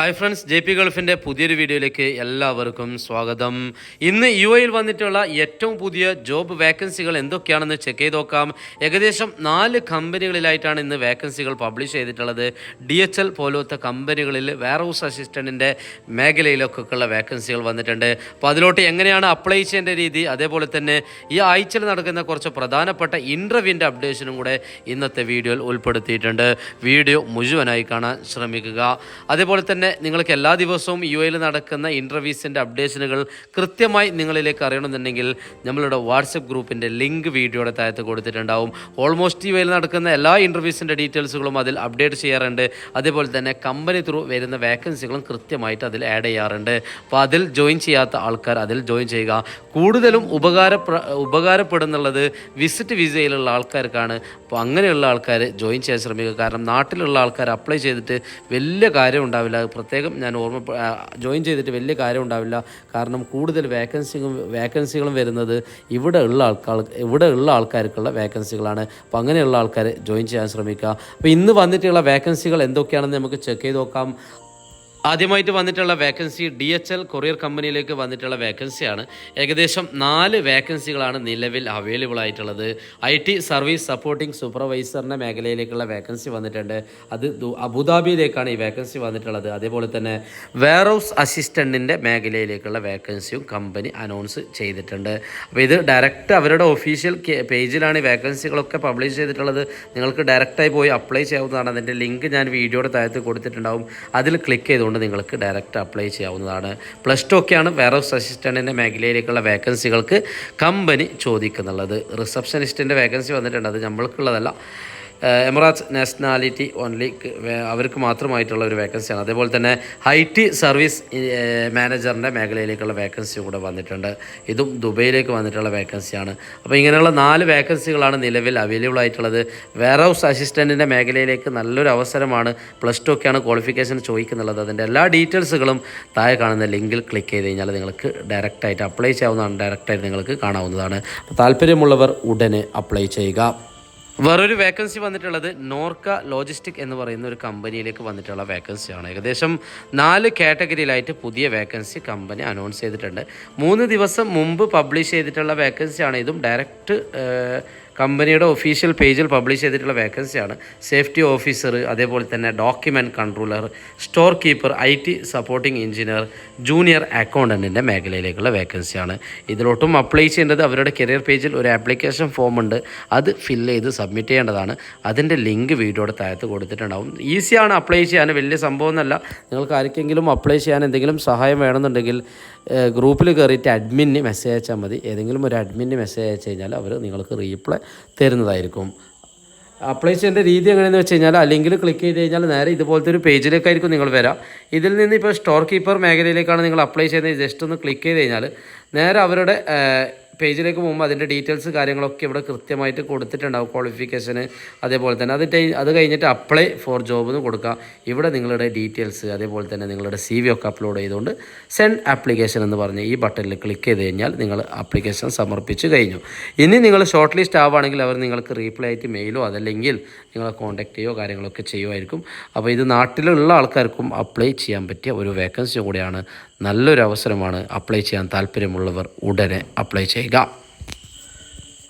Hi friends J P ഗൾഫിന്റെ പുതിയൊരു വീഡിയോയിലേക്ക് എല്ലാവർക്കും സ്വാഗതം. ഇന്ന് യു എയിൽ വന്നിട്ടുള്ള ഏറ്റവും പുതിയ ജോബ് വേക്കൻസികൾ എന്തൊക്കെയാണെന്ന് ചെക്ക് ചെയ്ത് നോക്കാം. ഏകദേശം നാല് കമ്പനികളിലായിട്ടാണ് ഇന്ന് വേക്കൻസികൾ പബ്ലിഷ് ചെയ്തിട്ടുള്ളത്. ഡി എച്ച് എൽ പോലത്തെ കമ്പനികളിൽ വെയർ ഹൗസ് അസിസ്റ്റന്റിന്റെ മേഖലയിലൊക്കെ ഉള്ള വേക്കൻസികൾ വന്നിട്ടുണ്ട്. അപ്പോൾ അതിലോട്ട് എങ്ങനെയാണ് അപ്ലൈ ചെയ്യേണ്ട രീതി? അതേപോലെ തന്നെ ഈ ആഴ്ചയിൽ നടക്കുന്ന കുറച്ച് പ്രധാനപ്പെട്ട ഇന്റർവ്യൂവിന്റെ അപ്ഡേഷനും കൂടെ ഇന്നത്തെ വീഡിയോയിൽ ഉൾപ്പെടുത്തിയിട്ടുണ്ട്. വീഡിയോ മുഴുവനായി കാണാൻ ശ്രമിക്കുക. അതേപോലെ തന്നെ നിങ്ങൾക്ക് എല്ലാ ദിവസവും യു എയിൽ നടക്കുന്ന ഇന്റർവ്യൂസിന്റെ അപ്ഡേഷനുകൾ കൃത്യമായി നിങ്ങളിലേക്ക് അറിയണമെന്നുണ്ടെങ്കിൽ നമ്മളുടെ വാട്സപ്പ് ഗ്രൂപ്പിന്റെ ലിങ്ക് വീഡിയോയുടെ താഴത്ത് കൊടുത്തിട്ടുണ്ടാവും. ഓൾമോസ്റ്റ് യു എയിൽ നടക്കുന്ന എല്ലാ ഇന്റർവ്യൂസിന്റെ ഡീറ്റെയിൽസുകളും അതിൽ അപ്ഡേറ്റ് ചെയ്യാറുണ്ട്. അതേപോലെ തന്നെ കമ്പനി ത്രൂ വരുന്ന വേക്കൻസികളും കൃത്യമായിട്ട് അതിൽ ആഡ് ചെയ്യാറുണ്ട്. അപ്പോൾ അതിൽ ജോയിൻ ചെയ്യാത്ത ആൾക്കാർ അതിൽ ജോയിൻ ചെയ്യുക. കൂടുതലും ഉപകാര ഉപകാരപ്പെടുന്നുള്ളത് വിസിറ്റ് വിസയിലുള്ള ആൾക്കാർക്കാണ്. അപ്പോൾ അങ്ങനെയുള്ള ആൾക്കാർ ജോയിൻ ചെയ്യാൻ ശ്രമിക്കുക. കാരണം നാട്ടിലുള്ള ആൾക്കാർ അപ്ലൈ ചെയ്തിട്ട് വലിയ കാര്യം ഉണ്ടാവില്ല. പ്രത്യേകം ഞാൻ ഓർമ്മ ജോയിൻ ചെയ്തിട്ട് വലിയ കാര്യം ഉണ്ടാവില്ല. കാരണം കൂടുതൽ വേക്കൻസികളും വേക്കൻസികളും വരുന്നത് ഇവിടെ ഉള്ള ആൾക്കാർ ഇവിടെ ഉള്ള ആൾക്കാർക്കുള്ള വേക്കൻസികളാണ് അപ്പോൾ അങ്ങനെയുള്ള ആൾക്കാർ ജോയിൻ ചെയ്യാൻ ശ്രമിക്കുക. അപ്പോൾ ഇന്ന് വന്നിട്ടുള്ള വേക്കൻസികൾ എന്തൊക്കെയാണെന്ന് നമുക്ക് ചെക്ക് ചെയ്ത് നോക്കാം. ആദ്യമായിട്ട് വന്നിട്ടുള്ള vacancy D H L courier കമ്പനിയിലേക്ക് വന്നിട്ടുള്ള വേക്കൻസിയാണ് ഏകദേശം നാല് വേക്കൻസികളാണ് നിലവിൽ അവൈലബിൾ ആയിട്ടുള്ളത്. ഐ ടി സർവീസ് സപ്പോർട്ടിംഗ് സൂപ്പർവൈസറിന്റെ മേഖലയിലേക്കുള്ള വേക്കൻസി വന്നിട്ടുണ്ട്. അത് അബുദാബിയിലേക്കാണ് ഈ വേക്കൻസി വന്നിട്ടുള്ളത്. അതേപോലെ തന്നെ വെയർ ഹൗസ് അസിസ്റ്റന്റിന്റെ മേഖലയിലേക്കുള്ള വേക്കൻസിയും കമ്പനി അനൗൺസ് ചെയ്തിട്ടുണ്ട്. അപ്പോൾ ഇത് ഡയറക്റ്റ് അവരുടെ ഒഫീഷ്യൽ പേജിലാണ് ഈ വേക്കൻസികളൊക്കെ പബ്ലിഷ് ചെയ്തിട്ടുള്ളത്. നിങ്ങൾക്ക് ഡയറക്റ്റായി പോയി അപ്ലൈ ചെയ്യാവുന്നതാണ്. അതിന്റെ ലിങ്ക് ഞാൻ വീഡിയോയുടെ താഴത്ത് കൊടുത്തിട്ടുണ്ടാവും. അതിൽ ക്ലിക്ക് ചെയ്തുകൊണ്ട് നിങ്ങൾക്ക് ഡയറക്റ്റ് അപ്ലൈ ചെയ്യാവുന്നതാണ്. പ്ലസ് ടു ഒക്കെയാണ് വെയർ ഹൗസ് അസിസ്റ്റന്റിന്റെ മേഖലയിലേക്കുള്ള വേക്കൻസികൾക്ക് കമ്പനി ചോദിക്കുന്നുള്ളത്. റിസപ്ഷനിസ്റ്റിന്റെ വേക്കൻസി വന്നിട്ടുണ്ട്. അത് നമ്മൾക്കുള്ളതല്ല. എമറാത്ത് നാഷണാലിറ്റി ഓൺലി അവർക്ക് മാത്രമായിട്ടുള്ള ഒരു വേക്കൻസിയാണ് അതേപോലെ തന്നെ ഹൈറ്റ് സർവീസ് മാനേജറിന്റെ മേഖലയിലേക്കുള്ള വേക്കൻസി കൂടെ വന്നിട്ടുണ്ട്. ഇതും ദുബൈയിലേക്ക് വന്നിട്ടുള്ള വേക്കൻസിയാണ് അപ്പോൾ ഇങ്ങനെയുള്ള നാല് വേക്കൻസികളാണ് നിലവിൽ അവൈലബിൾ ആയിട്ടുള്ളത്. വെയർ ഹൗസ് അസിസ്റ്റന്റിന്റെ മേഖലയിലേക്ക് നല്ലൊരു അവസരമാണ് പ്ലസ് ടു ഒക്കെയാണ് ക്വാളിഫിക്കേഷൻ ചോദിക്കുന്നുള്ളത്. അതിന്റെ എല്ലാ ഡീറ്റെയിൽസുകളും താഴെ കാണുന്ന ലിങ്കിൽ ക്ലിക്ക് ചെയ്ത് കഴിഞ്ഞാൽ നിങ്ങൾക്ക് ഡയറക്റ്റായിട്ട് അപ്ലൈ ചെയ്യാവുന്നതാണ്. ഡയറക്റ്റായിട്ട് നിങ്ങൾക്ക് കാണാവുന്നതാണ്. താല്പര്യമുള്ളവർ ഉടനെ അപ്ലൈ ചെയ്യുക. വേറൊരു വേക്കൻസി വന്നിട്ടുള്ളത് നോർക്ക ലോജിസ്റ്റിക് എന്ന് പറയുന്ന ഒരു കമ്പനിയിലേക്ക് വന്നിട്ടുള്ള വേക്കൻസിയാണ് ഏകദേശം നാല് കാറ്റഗറിയിലായിട്ട് പുതിയ വേക്കൻസി കമ്പനി അനൗൺസ് ചെയ്തിട്ടുണ്ട്. മൂന്ന് ദിവസം മുമ്പ് പബ്ലിഷ് ചെയ്തിട്ടുള്ള വേക്കൻസിയാണ് ഇതും ഡയറക്റ്റ് കമ്പനിയുടെ ഒഫീഷ്യൽ പേജിൽ പബ്ലിഷ് ചെയ്തിട്ടുള്ള വേക്കൻസിയാണ് സേഫ്റ്റി ഓഫീസർ അതേപോലെ തന്നെ document controller storekeeper I T supporting engineer junior അക്കൗണ്ടന്റിന്റെ മേഖലയിലേക്കുള്ള വേക്കൻസിയാണ് ഇതിലോട്ടും അപ്ലൈ ചെയ്യേണ്ടത് അവരുടെ കരിയർ പേജിൽ ഒരു ആപ്ലിക്കേഷൻ ഫോം ഉണ്ട്. അത് ഫില്ല് ചെയ്ത് സബ്മിറ്റ് ചെയ്യേണ്ടതാണ്. അതിന്റെ ലിങ്ക് വീഡിയോയുടെ താഴത്ത് കൊടുത്തിട്ടുണ്ടാവും. ഈസിയാണ് അപ്ലൈ ചെയ്യാൻ. വലിയ സംഭവമൊന്നുമല്ല. നിങ്ങൾക്ക് ആർക്കെങ്കിലും അപ്ലൈ ചെയ്യാൻ എന്തെങ്കിലും സഹായം വേണമെന്നുണ്ടെങ്കിൽ ഗ്രൂപ്പിൽ കയറിയിട്ട് അഡ്മിന് മെസ്സേജ് അയച്ചാൽ മതി. ഏതെങ്കിലും ഒരു അഡ്മിന് മെസ്സേജ് അയച്ചു കഴിഞ്ഞാൽ അവർ നിങ്ങൾക്ക് റീപ്ലൈ തരുന്നതായിരിക്കും. അപ്ലൈ ചെയ്യേണ്ട രീതി എങ്ങനെയെന്ന് വെച്ച് കഴിഞ്ഞാൽ അല്ലെങ്കിൽ ക്ലിക്ക് ചെയ്ത് കഴിഞ്ഞാൽ നേരെ ഇതുപോലത്തെ ഒരു പേജിലേക്കായിരിക്കും നിങ്ങൾ വരാം. ഇതിൽ നിന്ന് ഇപ്പോൾ സ്റ്റോർ കീപ്പർ മേഖലയിലേക്കാണ് നിങ്ങൾ അപ്ലൈ ചെയ്യുന്നത്. ജസ്റ്റ് ഒന്ന് ക്ലിക്ക് ചെയ്ത് കഴിഞ്ഞാൽ നേരെ അവരുടെ പേജിലേക്ക് പോകുമ്പോൾ അതിന്റെ ഡീറ്റെയിൽസ് കാര്യങ്ങളൊക്കെ ഇവിടെ കൃത്യമായിട്ട് കൊടുത്തിട്ടുണ്ടാവും ക്വാളിഫിക്കേഷന് അതേപോലെ തന്നെ അത് അത് കഴിഞ്ഞിട്ട് അപ്ലൈ ഫോർ ജോബ് എന്ന് കൊടുക്കുക ഇവിടെ നിങ്ങളുടെ ഡീറ്റെയിൽസ് അതേപോലെ തന്നെ നിങ്ങളുടെ സി വി ഒക്കെ അപ്ലോഡ് ചെയ്തുകൊണ്ട് സെൻഡ് ആപ്ലിക്കേഷൻ എന്ന് പറഞ്ഞ് ഈ ബട്ടണിൽ ക്ലിക്ക് ചെയ്ത് കഴിഞ്ഞാൽ നിങ്ങൾ ആപ്ലിക്കേഷൻ സമർപ്പിച്ച് കഴിഞ്ഞു. ഇനി നിങ്ങൾ ഷോർട്ട് ലിസ്റ്റ് ആവുകയാണെങ്കിൽ അവർ നിങ്ങൾക്ക് റീപ്ലൈ ആയിട്ട് മെയിലോ അതല്ലെങ്കിൽ നിങ്ങളെ കോൺടാക്റ്റ് ചെയ്യുകയോ കാര്യങ്ങളൊക്കെ ചെയ്യുമായിരിക്കും. അപ്പോൾ ഇത് നാട്ടിലുള്ള ആൾക്കാർക്കും അപ്ലൈ ചെയ്യാൻ പറ്റിയ ഒരു വേക്കൻസി കൂടിയാണ് നല്ലൊരു അവസരമാണ് അപ്ലൈ ചെയ്യാൻ താല്പര്യമുള്ളവർ ഉടനെ അപ്ലൈ ചെയ്യുക.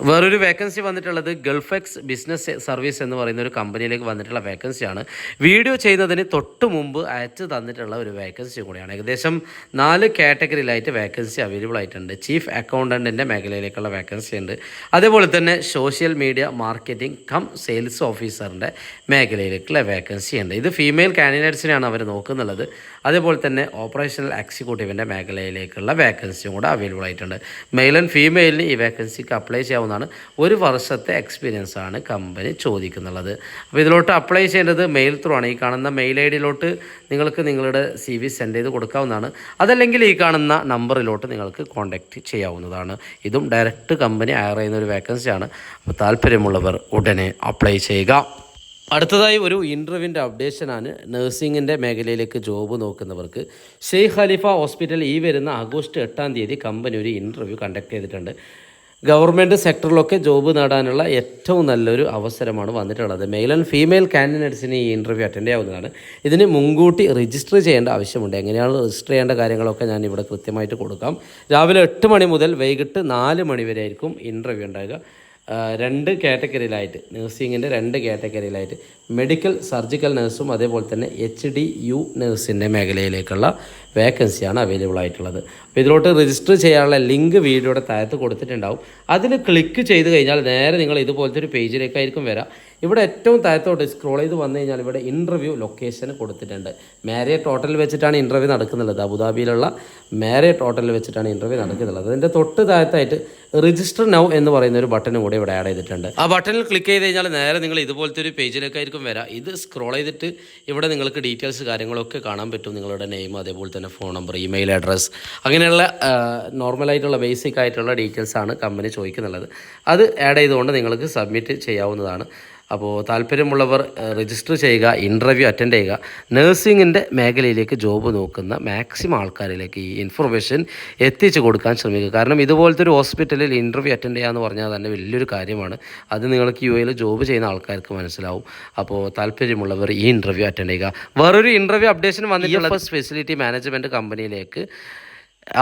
വേറൊരു വേക്കൻസി വന്നിട്ടുള്ളത് ഗൾഫ് എക്സ് ബിസിനസ് സർവീസ് എന്ന് പറയുന്ന ഒരു കമ്പനിയിലേക്ക് വന്നിട്ടുള്ള വേക്കൻസിയാണ് വീഡിയോ ചെയ്യുന്നതിന് തൊട്ട് മുമ്പ് അയച്ചു തന്നിട്ടുള്ള ഒരു വേക്കൻസി കൂടിയാണ്. ഏകദേശം നാല് കാറ്റഗറിയിലായിട്ട് വേക്കൻസി അവൈലബിൾ ആയിട്ടുണ്ട്. ചീഫ് അക്കൗണ്ടന്റിന്റെ മേഖലയിലേക്കുള്ള വേക്കൻസി ഉണ്ട്. അതേപോലെ തന്നെ social media marketing cum sales ഓഫീസറിന്റെ മേഖലയിലേക്കുള്ള വേക്കൻസി ഉണ്ട്. ഇത് ഫീമെയിൽ കാൻഡിഡേറ്റ്സിനെയാണ് അവർ നോക്കുന്നുള്ളത്. അതേപോലെ തന്നെ ഓപ്പറേഷണൽ എക്സിക്യൂട്ടീവിന്റെ മേഖലയിലേക്കുള്ള വേക്കൻസിയും കൂടെ അവൈലബിൾ ആയിട്ടുണ്ട്. മെയിൽ ആൻഡ് ഫീമെയിലിന് ഈ വേക്കൻസിക്ക് അപ്ലൈ ചെയ്യാവുന്നതാണ് ഒരു വർഷത്തെ എക്സ്പീരിയൻസ് ആണ് കമ്പനി ചോദിക്കുന്നുള്ളത്. അപ്പോൾ ഇതിലോട്ട് അപ്ലൈ ചെയ്യേണ്ടത് മെയിൽ ത്രൂ ആണ്. ഈ കാണുന്ന മെയിൽ ഐ ഡിയിലോട്ട് നിങ്ങൾക്ക് നിങ്ങളുടെ സി വി സെൻഡ് ചെയ്ത് കൊടുക്കാവുന്നതാണ്. അതല്ലെങ്കിൽ ഈ കാണുന്ന നമ്പറിലോട്ട് നിങ്ങൾക്ക് കോൺടാക്റ്റ് ചെയ്യാവുന്നതാണ്. ഇതും ഡയറക്റ്റ് കമ്പനി ഹയർ ചെയ്യുന്ന ഒരു വേക്കൻസിയാണ് അപ്പോൾ താല്പര്യമുള്ളവർ ഉടനെ അപ്ലൈ ചെയ്യുക. അടുത്തതായി ഒരു ഇന്റർവ്യൂവിന്റെ അപ്ഡേഷനാണ് നഴ്സിംഗിന്റെ മേഖലയിലേക്ക് ജോബ് നോക്കുന്നവർക്ക്. ഷെയ്ഖ് ഖലീഫ ഹോസ്പിറ്റൽ ഈ വരുന്ന ആഗസ്റ്റ് എട്ടാം തീയതി കമ്പനി ഒരു ഇന്റർവ്യൂ കണ്ടക്ട് ചെയ്തിട്ടുണ്ട്. ഗവൺമെന്റ് സെക്ടറിലൊക്കെ ജോബ് നേടാനുള്ള ഏറ്റവും നല്ലൊരു അവസരമാണ് വന്നിട്ടുള്ളത്. മെയിൽ ആൻഡ് ഫീമെയിൽ കാൻഡിഡേറ്റ്സിന് ഈ ഇന്റർവ്യൂ അറ്റൻഡ് ചെയ്യാവുന്നതാണ്. ഇതിന് മുൻകൂട്ടി രജിസ്റ്റർ ചെയ്യേണ്ട ആവശ്യമുണ്ട്. എങ്ങനെയാണ് രജിസ്റ്റർ ചെയ്യേണ്ട കാര്യങ്ങളൊക്കെ ഞാൻ ഇവിടെ കൃത്യമായിട്ട് കൊടുക്കാം. രാവിലെ എട്ട് മണി മുതൽ വൈകിട്ട് നാല് മണി വരെ ആയിരിക്കും ഇന്റർവ്യൂ ഉണ്ടാകുക രണ്ട് കാറ്റഗറിയിലായിട്ട് നഴ്സിങ്ങിന്റെ രണ്ട് കാറ്റഗറിയിലായിട്ട് മെഡിക്കൽ സർജിക്കൽ നഴ്സും അതേപോലെ തന്നെ എച്ച് ഡി യു നഴ്സിന്റെ മേഖലയിലേക്കുള്ള വേക്കൻസിയാണ് അവൈലബിൾ ആയിട്ടുള്ളത്. അപ്പോൾ ഇതിലോട്ട് രജിസ്റ്റർ ചെയ്യാനുള്ള ലിങ്ക് വീഡിയോയുടെ താഴത്ത് കൊടുത്തിട്ടുണ്ടാവും. അതിൽ ക്ലിക്ക് ചെയ്ത് കഴിഞ്ഞാൽ നേരെ നിങ്ങൾ ഇതുപോലത്തെ ഒരു പേജിലേക്കായിരിക്കും വരാം. ഇവിടെ ഏറ്റവും താഴത്തോട്ട് സ്ക്രോൾ ചെയ്ത് വന്നു കഴിഞ്ഞാൽ ഇവിടെ ഇന്റർവ്യൂ ലൊക്കേഷൻ കൊടുത്തിട്ടുണ്ട്. മാരിയറ്റ് ഹോട്ടലിൽ വെച്ചിട്ടാണ് ഇന്റർവ്യൂ നടക്കുന്നുള്ളത്. അബുദാബിയിലുള്ള മാരിയറ്റ് ഹോട്ടലിൽ വെച്ചിട്ടാണ് ഇന്റർവ്യൂ നടക്കുന്നുള്ളത്. അതിന്റെ തൊട്ട് താഴത്തായിട്ട് രജിസ്റ്റർ നൗ എന്ന് പറയുന്ന ഒരു ബട്ടൺ കൂടി ഇവിടെ ആഡ് ചെയ്തിട്ടുണ്ട്. ആ ബട്ടണിൽ ക്ലിക്ക് ചെയ്ത് കഴിഞ്ഞാൽ നേരെ നിങ്ങൾ ഇതുപോലത്തെ ഒരു പേജിലേക്കായിരിക്കും വരാം. ഇത് സ്ക്രോൾ ചെയ്തിട്ട് ഇവിടെ നിങ്ങൾക്ക് ഡീറ്റെയിൽസ് കാര്യങ്ങളൊക്കെ കാണാൻ പറ്റും. നിങ്ങളുടെ നെയിം അതേപോലെ തന്നെ ഫോൺ നമ്പർ ഇമെയിൽ അഡ്രസ്സ് അങ്ങനെയുള്ള നോർമലായിട്ടുള്ള ബേസിക് ആയിട്ടുള്ള ഡീറ്റെയിൽസ് ആണ് കമ്പനി ചോദിക്കുന്നുള്ളത്. അത് ആഡ് ചെയ്തുകൊണ്ട് നിങ്ങൾക്ക് സബ്മിറ്റ് ചെയ്യാവുന്നതാണ്. അപ്പോൾ താല്പര്യമുള്ളവർ രജിസ്റ്റർ ചെയ്യുക ഇന്റർവ്യൂ അറ്റൻഡ് ചെയ്യുക. നഴ്സിങ്ങിന്റെ മേഖലയിലേക്ക് ജോബ് നോക്കുന്ന മാക്സിമം ആൾക്കാരിലേക്ക് ഈ ഇൻഫർമേഷൻ എത്തിച്ചു കൊടുക്കാൻ ശ്രമിക്കുക. കാരണം ഇതുപോലത്തെ ഒരു ഹോസ്പിറ്റലിൽ ഇന്റർവ്യൂ അറ്റൻഡ് ചെയ്യുക എന്ന് പറഞ്ഞാൽ തന്നെ വലിയൊരു കാര്യമാണ്. അത് നിങ്ങൾക്ക് യു എയിൽ ജോബ് ചെയ്യുന്ന ആൾക്കാർക്ക് മനസ്സിലാവും. അപ്പോൾ താല്പര്യമുള്ളവർ ഈ ഇന്റർവ്യൂ അറ്റൻഡ് ചെയ്യുക. വേറൊരു ഇന്റർവ്യൂ അപ്ഡേഷൻ വന്നിട്ടുള്ള ഫെസിലിറ്റി മാനേജ്മെന്റ് കമ്പനിയിലേക്ക്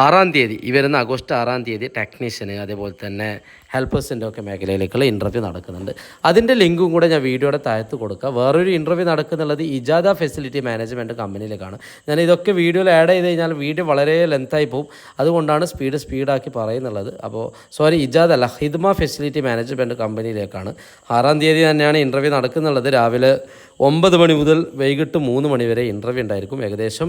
ആറാം തീയതി ഈ വരുന്ന ആഗസ്റ്റ് ആറാം തീയതി ടെക്നീഷ്യന് അതേപോലെ തന്നെ ഹെൽപ്പേഴ്സിന്റെ ഒക്കെ മേഖലയിലേക്കുള്ള ഇന്റർവ്യൂ നടക്കുന്നുണ്ട്. അതിന്റെ ലിങ്കും കൂടെ ഞാൻ വീഡിയോയുടെ താഴത്ത് കൊടുക്കുക വേറൊരു ഇന്റർവ്യൂ നടക്കുന്നുള്ളത് ഇജാദ ഫെസിലിറ്റി മാനേജ്മെന്റ് കമ്പനിയിലേക്കാണ്. ഞാൻ ഇതൊക്കെ വീഡിയോയിൽ ആഡ് ചെയ്ത് കഴിഞ്ഞാൽ വീഡിയോ വളരെ ലെങ്തായി പോകും അതുകൊണ്ടാണ് സ്പീഡ് സ്പീഡാക്കി പറയുന്നുള്ളത്. അപ്പോൾ സോറി ഇജാദ് അല്ല ഹിദ്മ ഫെസിലിറ്റി മാനേജ്മെന്റ് കമ്പനിയിലേക്കാണ്. ആറാം തീയതി തന്നെയാണ് ഇന്റർവ്യൂ നടക്കുന്നുള്ളത്. രാവിലെ ഒമ്പത് മണി മുതൽ വൈകിട്ട് മൂന്ന് മണി വരെ ഇന്റർവ്യൂ ഉണ്ടായിരിക്കും. ഏകദേശം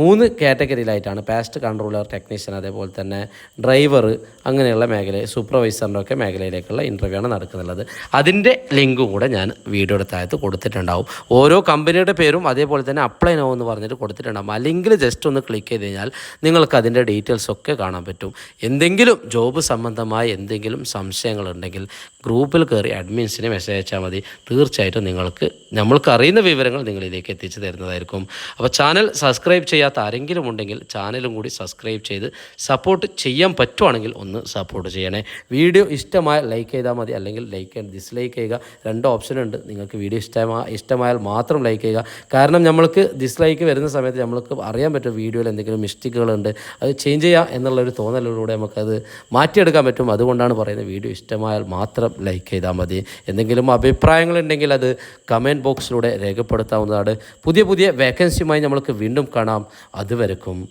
മൂന്ന് കാറ്റഗറിയിലായിട്ടാണ്. പാസ്റ്റ് കൺട്രോളർ ടെക്നീഷ്യൻ അതേപോലെ തന്നെ ഡ്രൈവർ അങ്ങനെയുള്ള മേഖല സൂപ്പർവൈസറിന്റെ ഒക്കെ മേഖലയിലേക്കുള്ള ഇന്റർവ്യൂ ആണ് നടക്കുന്നുള്ളത്. അതിന്റെ ലിങ്കും കൂടെ ഞാൻ വീഡിയോയുടെ താഴത്ത് കൊടുത്തിട്ടുണ്ടാവും. ഓരോ കമ്പനിയുടെ പേരും അതേപോലെ തന്നെ അപ്ലൈ നോ എന്ന് പറഞ്ഞിട്ട് കൊടുത്തിട്ടുണ്ടാവും. ആ ലിങ്കിൽ ജസ്റ്റ് ഒന്ന് ക്ലിക്ക് ചെയ്ത് കഴിഞ്ഞാൽ നിങ്ങൾക്ക് അതിന്റെ ഡീറ്റെയിൽസ് ഒക്കെ കാണാൻ പറ്റും. എന്തെങ്കിലും ജോബ് സംബന്ധമായ എന്തെങ്കിലും സംശയങ്ങളുണ്ടെങ്കിൽ ഗ്രൂപ്പിൽ കയറി അഡ്മിൻസിനെ മെസ്സേജ് അയച്ചാൽ മതി. തീർച്ചയായിട്ടും നിങ്ങൾക്ക് നമ്മൾക്ക് അറിയുന്ന വിവരങ്ങൾ നിങ്ങളിലേക്ക് എത്തിച്ചു തരുന്നതായിരിക്കും. അപ്പോൾ ചാനൽ സബ്സ്ക്രൈബ് ചെയ്യാത്ത ആരെങ്കിലും ഉണ്ടെങ്കിൽ ചാനലും കൂടി സബ്സ്ക്രൈബ് ചെയ്ത് സപ്പോർട്ട് ചെയ്യാൻ പറ്റുവാണെങ്കിൽ ഒന്ന് സപ്പോർട്ട് ചെയ്യണേ. വീഡിയോ ഇഷ്ടമായ ലൈക്ക് ചെയ്താൽ മതി. അല്ലെങ്കിൽ ലൈക്ക് ആൻഡ് ഡിസ്ലൈക്ക് ചെയ്യുക. രണ്ട് ഓപ്ഷനുണ്ട് നിങ്ങൾക്ക് വീഡിയോ ഇഷ്ടമായ ഇഷ്ടമായാൽ മാത്രം ലൈക്ക് ചെയ്യുക. കാരണം നമ്മൾക്ക് ഡിസ്ലൈക്ക് വരുന്ന സമയത്ത് നമ്മൾക്ക് അറിയാൻ പറ്റും വീഡിയോയിൽ എന്തെങ്കിലും മിസ്റ്റേക്കുകളുണ്ട് അത് ചേഞ്ച് ചെയ്യുക എന്നുള്ളൊരു തോന്നലിലൂടെ നമുക്കത് മാറ്റിയെടുക്കാൻ പറ്റും. അതുകൊണ്ടാണ് പറയുന്നത് വീഡിയോ ഇഷ്ടമായാൽ മാത്രം ലൈക്ക് ചെയ്താൽ മതി. എന്തെങ്കിലും അഭിപ്രായങ്ങളുണ്ടെങ്കിൽ അത് കമന്റ് ബോക്സിലൂടെ രേഖപ്പെടുത്താവുന്നതാണ്. പുതിയ പുതിയ വേക്കൻസിയുമായി നമ്മൾക്ക് വീണ്ടും കാണാം. അതുവരെക്കും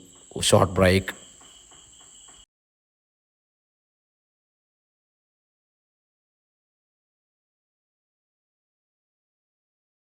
ഷോർട്ട് ബ്രേക്ക്